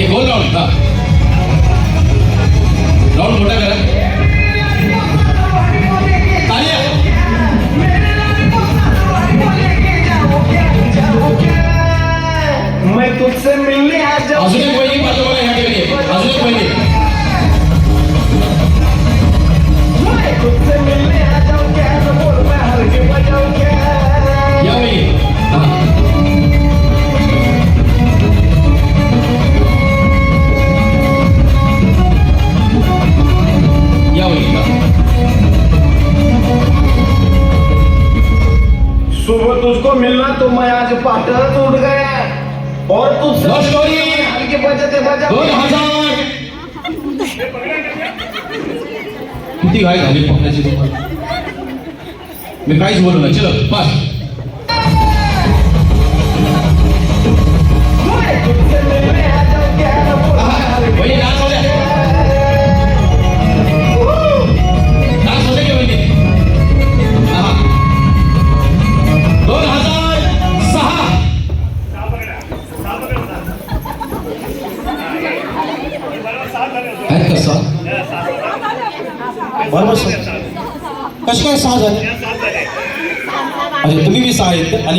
हे गोल राऊंड हा राऊंड तो मैं आज पाटर उठ गया। और story. हल्के बजाते बजाते दोन हज़ार। किती घाई झाली पकडायची तुम्हाला मी काहीच बोलू। नाही चलो बस मैं तुझसे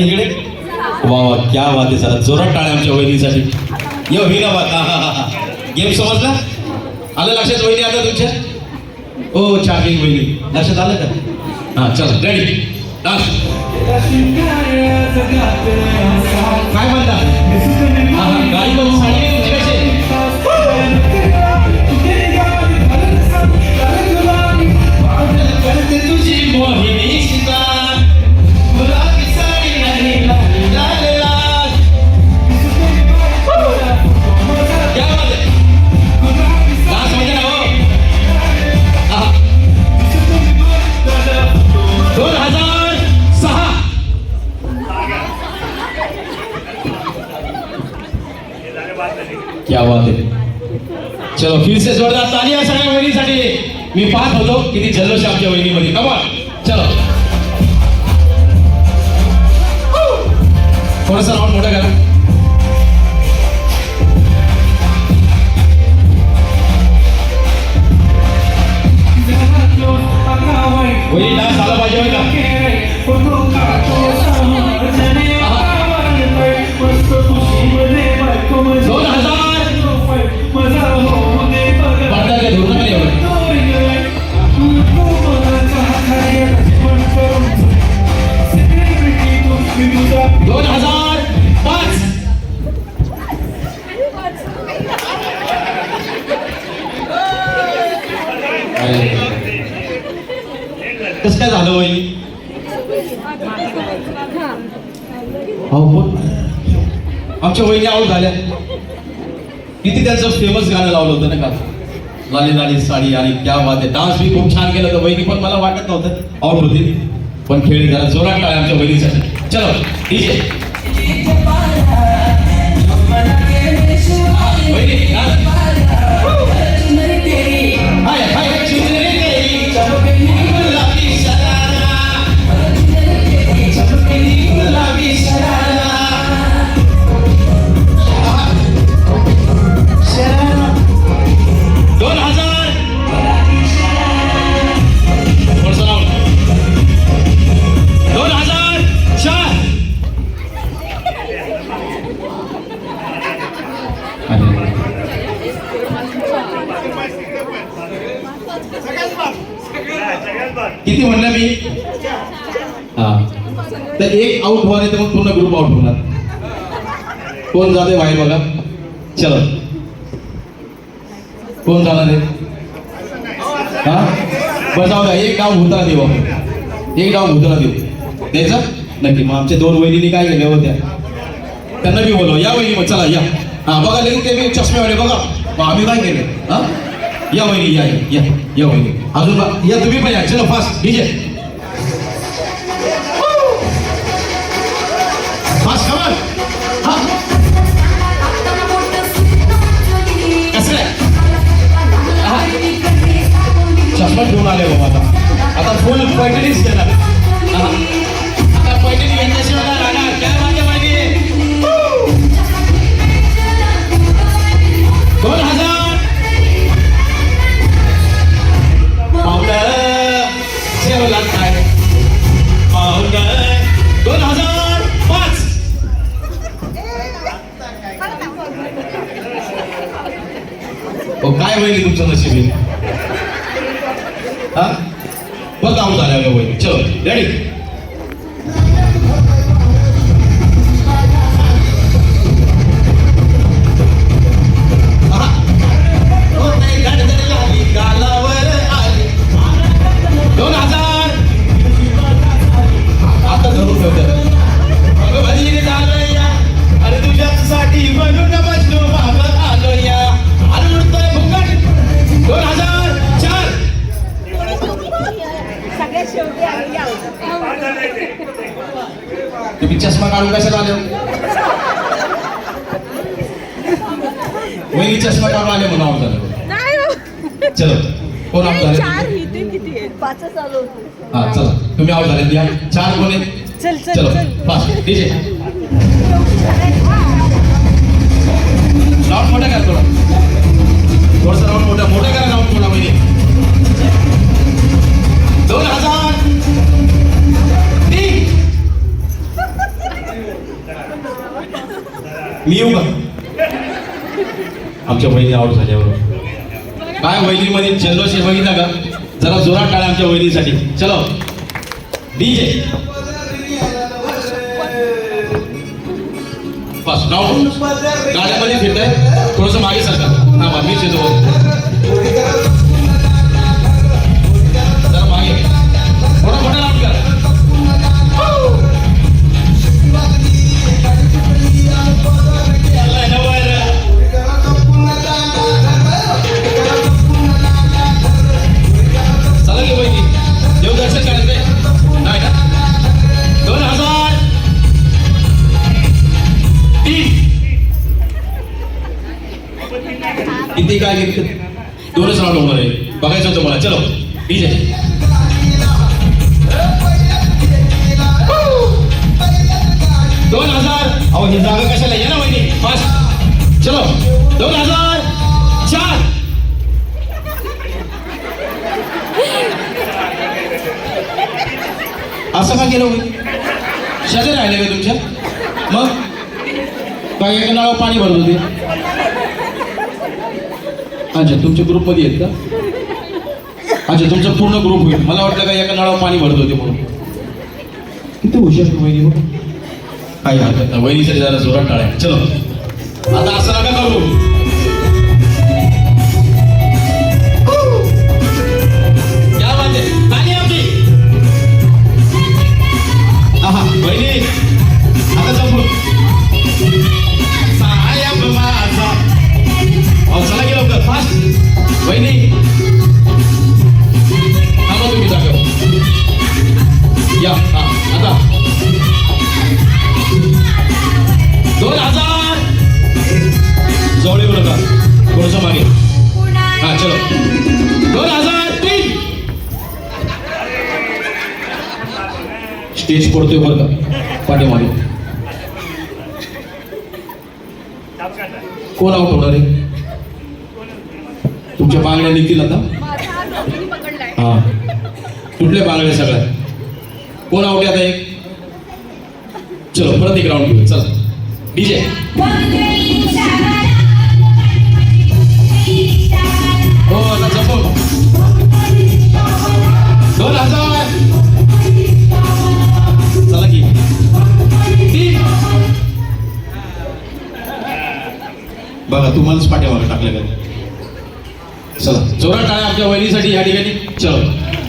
इकडे. वा वा क्या बात आहे सर जोरात टाळ्या आमच्या वहिनीसाठी. यो विना बात. हा हा हा हा. गेम समजला? आलं लक्षात वहिनी आता तुमच्या? ओ चार्जिंग वहिनी. लक्षात आलं का? हां चला रेडी डान्स काय म्हणता? फिरसे जोरदार ताली या सगळ्या वहिनीसाठी. मी पाहत होतो किती जल्लोष आमच्या वहिनीमध्ये. कमा चलो. थोडस राऊंड मोठं करा. वहिनी डान्स आला पाहिजे होय का? दोन हजार पाच. कसं काय झालं वहिनी आमच्या वहिनी आऊट झाल्या. किती त्यांचं फेमस गाणं लावलं होतं ना का? लाली लाली साडी आणि त्या बात डान्स बी खूप छान केलं होतं. वहिनी पण मला वाटत नव्हतं. आऊट होती. पण खेळ जरा जोरात आमच्या वहिनीसाठी. चलो डीजे किती म्हणलं मी? हा. तर एक आउट होणार आहे तर मग पूर्ण ग्रुप आउट होणार. कोण जाते बाहेर बघा. चलो. कोण जाणार आहे? हा? बरं जाऊ द्या. एक गाव भूताला देऊ एक गाव भूताला देऊ. द्यायचा? नक्की. मग आमच्या दोन वहिनी काय केल्या होत्या त्यांना मी बोलव. या वहिनी मग चला या. हा बघा लगेच ते मी चष्मेवाले बघा. मग आम्ही काय केले? हा? या वहिनी या या या वहिनी. अजून या तुम्ही पण या. चलो फास्ट डीजे हो काय वहिनी तुमचं नशीब आहे? हा? बघ आऊट झाल्या वहिनी. चल रेडी तुम्ही चष्मा काढून कशाला आले हो? वहिनी चष्मा काढून आले म्हणून आऊट झालं. हो. चलो कोण नाही, झाले? हा चला तुम्ही आऊट झाले. या चार कोण चल चल पाच डीजे राऊंड मोठा करा थोडा. थोडसा राऊंड मोठा मोठा करा राऊंड थोडा वहिनी. मी येऊ का? आमच्या वहिनी आऊट झाल्यावर. काय वहिनीमध्ये जल्लोष बघितला का? जरा जोरात टाळ्या आमच्या वहिनीसाठी. चलो. डीजे बस राऊंड गाड्यामध्ये फिरताय. थोडस मागे सरकार हा बा शेतो दोनच होणार आहे बघायचं होतं मला. चलो. दोन हजार. अहो ही जागा कशाला ना वहिनी फास्ट. चलो. दोन हजार चार. असं का केलं होईल शेजारी राहिले का तुमच्या? मग? काय एका पाणी भरत होते. अच्छा तुमच्या ग्रुपमध्ये आहेत का? अच्छा तुमचा पूर्ण ग्रुप होईल. मला वाटलं का एका नळावर पाणी भरत होते म्हणून. किती हुशार वहिनी हो? काही हरकत नाही. वहिनीसाठी जरा जोरात टाळ्या. चलो. आता असं नका करू. स्टेज पडतोय बरं का? पाठीमागे. कोण आउट होणार आहे? तुमच्या बांगड्या निघतील आता? हा. कुठल्या बांगड्या सगळ्या? कोण आउट आता एक? चलो परत एक राऊंड घेऊ चला. डीजे का तुम्हालाच पाठीमागे टाकल्या का चला. जोरा टाळ्या आमच्या वहिनीसाठी या ठिकाणी. चलो.